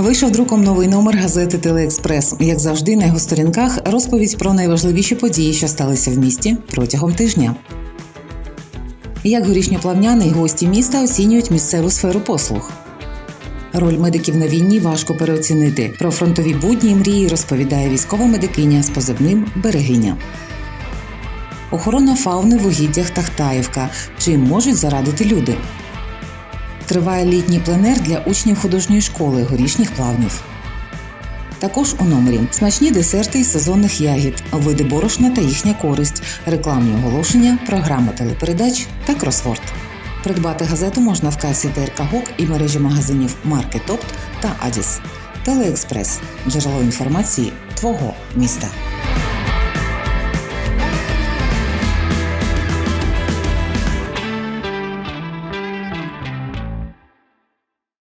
Вийшов друком новий номер газети Телеекспрес. Як завжди, на його сторінках розповідь про найважливіші події, що сталися в місті протягом тижня. Як горішньоплавняни й гості міста оцінюють місцеву сферу послуг. Роль медиків на війні важко переоцінити. Про фронтові будні мрії розповідає військова медикиня з позивним Берегиня. Охорона фауни в угіддях Тахтаївка. Чим можуть зарадити люди? Триває літній пленер для учнів художньої школи горішніх плавнів. Також у номері смачні десерти із сезонних ягід, види борошна та їхня користь, рекламні оголошення, програма телепередач та кросворд. Придбати газету можна в касі ТРК ГОК і мережі магазинів Маркет Опт та Адіс. Телеекспрес джерело інформації твого міста.